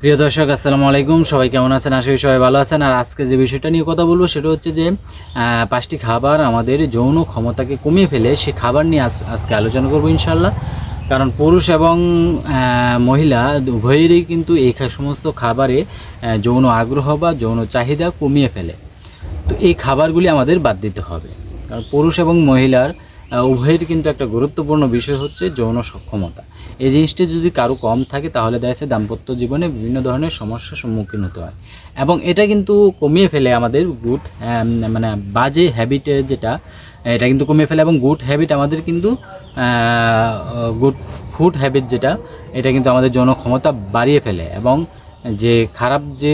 প্রিয় দর্শক, আসসালামু আলাইকুম। সবাই কেমন আছেন? আশা করি সবাই ভালো আছেন। আর আজকে যে বিষয়টা নিয়ে কথা বলব সেটা হচ্ছে যে পাঁচটি খাবার আমাদের যৌন ক্ষমতাকে কমিয়ে ফেলে সে খাবার নিয়ে আজ- আজকে আলোচনা করব ইনশাল্লাহ কারণ পুরুষ এবং মহিলা উভয়েরই কিন্তু এই সমস্ত খাবারে যৌন আগ্রহ বা যৌন চাহিদা কমিয়ে ফেলে। তো এই খাবারগুলি আমাদের বাদ দিতে হবে। কারণ পুরুষ এবং মহিলার উভয়ের কিন্তু একটা গুরুত্বপূর্ণ বিষয় হচ্ছে যৌন সক্ষমতা। এই জিনিসটি যদি কারও কম থাকে, তাহলে দেখা যাচ্ছে দাম্পত্য জীবনে বিভিন্ন ধরনের সমস্যার সম্মুখীন হতে হয়। এবং এটা কিন্তু কমিয়ে ফেলে আমাদের গুড মানে বাজে হ্যাবিটের যেটা, এটা কিন্তু কমিয়ে ফেলে এবং গুড হ্যাবিট আমাদের কিন্তু গুড ফুড হ্যাবিট যেটা, এটা কিন্তু আমাদের যৌন ক্ষমতা বাড়িয়ে ফেলে। এবং যে খারাপ যে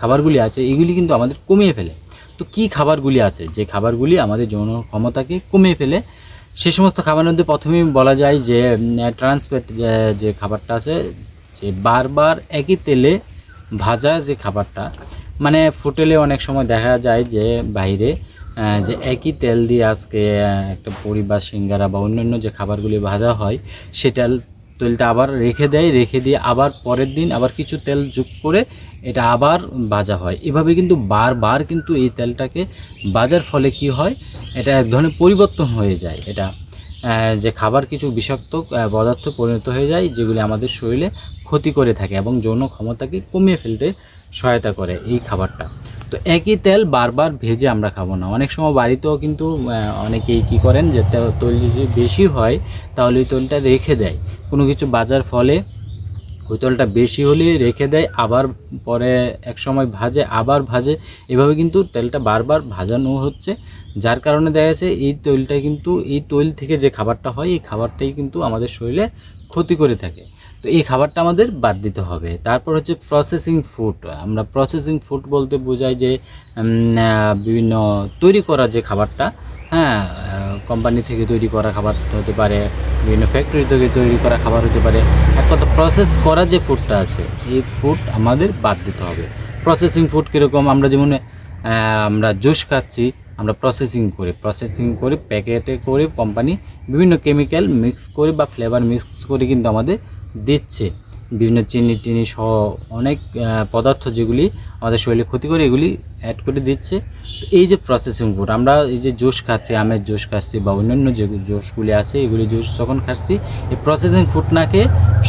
খাবারগুলি আছে, এগুলি কিন্তু আমাদের কমিয়ে ফেলে। তো কি খাবারগুলি আছে? যে খাবারগুলি আমাদের যৌন ক্ষমতাকে কমিয়ে ফেলে, সে সমস্ত খাবারের মধ্যে প্রথমেই বলা যায় যে ট্রান্সপেট যে খাবারটা আছে, যে বারবার একই তেলে ভাজা যে খাবারটা মানে হোটেলে অনেক সময় দেখা যায় যে বাইরে যে একই তেল দিয়ে আজকে একটা পুরি বা সিঙ্গারা বা অন্যান্য যে খাবারগুলি ভাজা হয়, সেটা তেলটা আবার রেখে দেয়, রেখে দিয়ে আবার পরের দিন আবার কিছু তেল যোগ করে এটা আবার বাজা হয়। এভাবে কিন্তু বারবার কিন্তু এই তেলটাকে বাজার ফলে কি হয়, এটা এক ধরনের পরিবর্তন হয়ে যায়। এটা যে খাবার কিছু বিষাক্ত পদার্থ পরিণত হয়ে যায়, যেগুলি আমাদের শরীরে ক্ষতি করে থাকে এবং যৌন ক্ষমতাকে কমিয়ে ফেলতে সহায়তা করে এই খাবারটা। তো একই তেল বারবার ভেজে আমরা খাব না। অনেক সময় বাড়িতেও কিন্তু অনেকেই কী করেন যে তেল যদি বেশি হয়, তাহলে ওই তেলটা রেখে দেয়। কোনো কিছু বাজার ফলে ওই তেলটা বেশি হলে রেখে দেয়, আবার পরে এক সময় ভাজে, আবার ভাজে। এভাবে কিন্তু তেলটা বারবার ভাজানো হচ্ছে, যার কারণে দেখা যাচ্ছে এই তৈলটা কিন্তু, এই তৈল থেকে যে খাবারটা হয়, এই খাবারটাই কিন্তু আমাদের শরীরে ক্ষতি করে থাকে। তো এই খাবারটা আমাদের বাদ দিতে হবে। তারপর হচ্ছে প্রসেসিং ফুড আমরা প্রসেসিং ফুড বলতে বোঝাই যে বিভিন্ন তৈরি করা যে খাবারটা হ্যাঁ কোম্পানি থেকে তৈরি করা খাবার হতে পারে, বিভিন্ন ফ্যাক্টরি থেকে তৈরি করা খাবার হতে পারে। এক কথা প্রসেস করা যে ফুডটা আছে, এই ফুড আমাদের বাদ দিতে হবে। প্রসেসিং ফুড কীরকম? আমরা যেমন আমরা জুস খাচ্ছি, আমরা প্রসেসিং করে। প্রসেসিং করে প্যাকেটে করে কোম্পানি বিভিন্ন কেমিক্যাল মিক্স করে বা ফ্লেভার মিক্স করে কিন্তু আমাদের দিচ্ছে। বিভিন্ন চিনি টিনি সহ অনেক পদার্থ যেগুলি আমাদের শরীরে ক্ষতি করে, এগুলি অ্যাড করে দিচ্ছে। এই যে প্রসেসিং ফুড আমরা এই যে জুস খাচ্ছি, আমের জুস খাচ্ছি বা অন্যান্য যে জুসগুলি আছে, এগুলি জুস যখন খাচ্ছি, এই প্রসেসিং ফুড না খেয়ে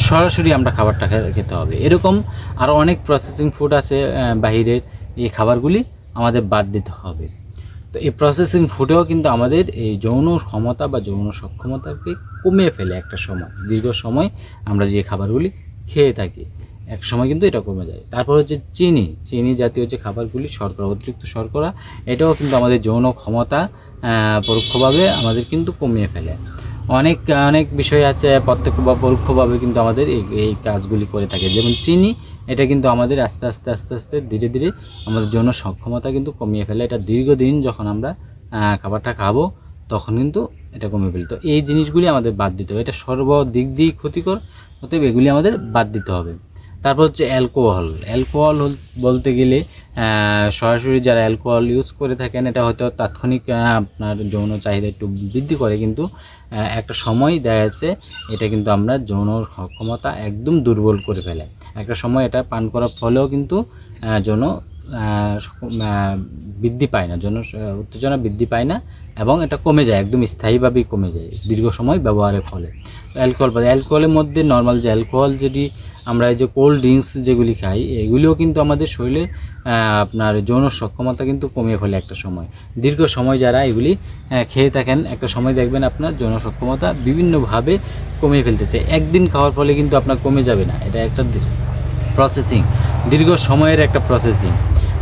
সরাসরি আমরা খাবারটা খেতে হবে। এরকম আরও অনেক প্রসেসিং ফুড আছে বাহিরের এই খাবারগুলি আমাদের বাদ দিতে হবে। তো এই প্রসেসিং ফুডেও কিন্তু আমাদের এই যৌন ক্ষমতা বা যৌন সক্ষমতাকে কমিয়ে ফেলে একটা সময়, দীর্ঘ সময় আমরা যে খাবারগুলি খেয়ে থাকি। এক সময় কিন্তু এটা কমে যায়। তারপর হচ্ছে চিনি। চিনি জাতীয় যে খাবারগুলি, শর্করা, অতিরিক্ত শর্করা, এটাও কিন্তু আমাদের যৌন ক্ষমতা পরোক্ষভাবে আমাদের কিন্তু কমিয়ে ফেলে। অনেক অনেক বিষয় আছে প্রত্যক্ষ বা পরোক্ষভাবে কিন্তু আমাদের এই এই কাজগুলি করে থাকে। যেমন চিনি, এটা কিন্তু আমাদের আস্তে আস্তে আস্তে আস্তে ধীরে ধীরে আমাদের যৌন সক্ষমতা কিন্তু কমিয়ে ফেলে। এটা দীর্ঘদিন যখন আমরা খাবারটা খাব, তখন কিন্তু এটা কমে ফেলে তো এই জিনিসগুলি আমাদের বাদ দিতে হবে। এটা সর্বদিক দিয়েই ক্ষতিকর, অতএব এগুলি আমাদের বাদ দিতে হবে। তারপর হচ্ছে অ্যালকোহল। অ্যালকোহল বলতে গেলে সরাসরি যারা অ্যালকোহল ইউজ করে থাকেন, এটা হয়তো তাৎক্ষণিক আপনার যৌন চাহিদা একটু বৃদ্ধি করে, কিন্তু একটা সময় দেখা যাচ্ছে এটা কিন্তু আমরা যৌন সক্ষমতা একদম দুর্বল করে ফেলে। একটা সময় এটা পান করার ফলেও কিন্তু যৌন বৃদ্ধি পায় না, যৌন উত্তেজনা বৃদ্ধি পায় না, এবং এটা কমে যায়, একদম স্থায়ীভাবেই কমে যায়, দীর্ঘ সময় ব্যবহারের ফলে। অ্যালকোহল অ্যালকোহলের মধ্যে নর্মাল যে অ্যালকোহল যদি আমরা এই যে কোল্ড ড্রিঙ্কস যেগুলি খাই, এগুলিও কিন্তু আমাদের শরীরে আপনার যৌন সক্ষমতা কিন্তু কমিয়ে ফেলে একটা সময়। দীর্ঘ সময় যারা এগুলি খেয়ে থাকেন, একটা সময় দেখবেন আপনার যৌন সক্ষমতা বিভিন্নভাবে কমিয়ে ফেলতেছে। একদিন খাওয়ার ফলে কিন্তু আপনার কমে যাবে না, এটা একটা প্রসেসিং দীর্ঘ সময়ের একটা প্রসেসিং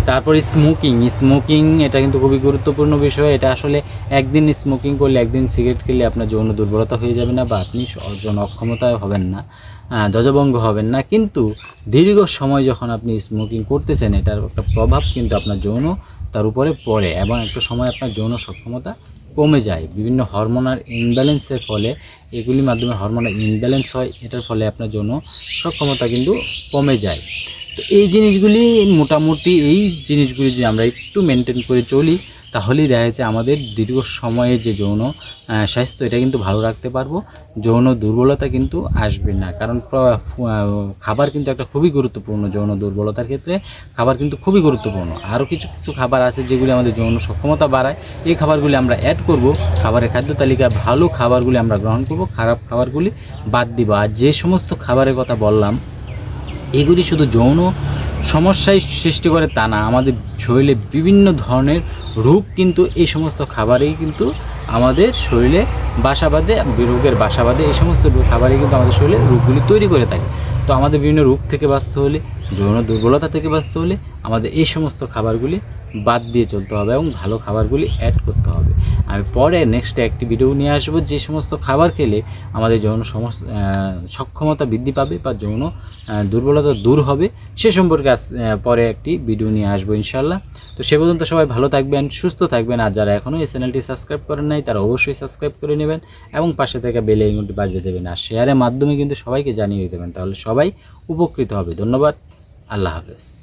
তারপর স্মোকিং স্মোকিং এটা কিন্তু খুবই গুরুত্বপূর্ণ বিষয়। এটা আসলে একদিন স্মোকিং করলে একদিন সিগারেট খেলে আপনার যৌন দুর্বলতা হয়ে যাবে না বা আপনি যৌন অক্ষমতা হবেন না। ধ্বজভঙ্গ হবেন না। কিন্তু দীর্ঘ সময় যখন আপনি স্মোকিং করতেছেন, এটার একটা প্রভাব কিন্তু আপনার যৌন, তার উপরে পড়ে এবং একটা সময় আপনার যৌন সক্ষমতা কমে যায়। বিভিন্ন হরমোনাল ইনব্যালেন্সের ফলে, এগুলির মাধ্যমে হরমোনাল ইনব্যালেন্স হয়, এটার ফলে আপনার যৌন সক্ষমতা কিন্তু কমে যায়। তো এই জিনিসগুলি মোটামুটি, এই জিনিসগুলি যদি আমরা একটু মেনটেন করে চলি তাহলেই দেখা যাচ্ছে আমাদের দীর্ঘ সময়ের যে যৌন স্বাস্থ্য, এটা কিন্তু ভালো রাখতে পারব। যৌন দুর্বলতা কিন্তু আসবে না। কারণ খাবার কিন্তু একটা খুবই গুরুত্বপূর্ণ যৌন দুর্বলতার ক্ষেত্রে। খাবার কিন্তু খুবই গুরুত্বপূর্ণ। আরও কিছু কিছু খাবার আছে যেগুলি আমাদের যৌন সক্ষমতা বাড়ায়। এই খাবারগুলি আমরা অ্যাড করব। খাবারের খাদ্য তালিকায় ভালো খাবারগুলি আমরা গ্রহণ করব। খারাপ খাবারগুলি বাদ দিব। আর যে সমস্ত খাবারের কথা বললাম, এগুলি শুধু যৌন সমস্যাই সৃষ্টি করে তা না। আমাদের শরীরে বিভিন্ন ধরনের রোগ কিন্তু এই সমস্ত খাবারেই কিন্তু আমাদের শরীরে বাসা বাঁধে, রোগের বাসা বাঁধে, এই সমস্ত খাবারই কিন্তু আমাদের শরীরে রোগগুলি তৈরি করে থাকে। তো আমাদের বিভিন্ন রোগ থেকে বাঁচতে হলে, যৌন দুর্বলতা থেকে বাঁচতে হলে আমাদের এই সমস্ত খাবারগুলি বাদ দিয়ে চলতে হবে এবং ভালো খাবারগুলি অ্যাড করতে হবে। আমি পরে নেক্সট একটি ভিডিও নিয়ে আসব যে সমস্ত খাবার খেলে আমাদের যৌন সমস্ত সক্ষমতা বৃদ্ধি পাবে বা যৌন দুর্বলতা দূর হবে, সে সম্পর্কে পরে একটি ভিডিও নিয়ে আসব ইনশাল্লাহ তো সে পর্যন্ত সবাই ভালো থাকবেন, সুস্থ থাকবেন। আর যারা এখনও এই চ্যানেলটি সাবস্ক্রাইব করেন নাই, তারা অবশ্যই সাবস্ক্রাইব করে নেবেন এবং পাশে থেকে বেলে আইকনটি বাজিয়ে দেবেন। আর শেয়ারের মাধ্যমে কিন্তু সবাইকে জানিয়ে দেবেন তাহলে সবাই উপকৃত হবে। ধন্যবাদ, আল্লাহ হাফেজ।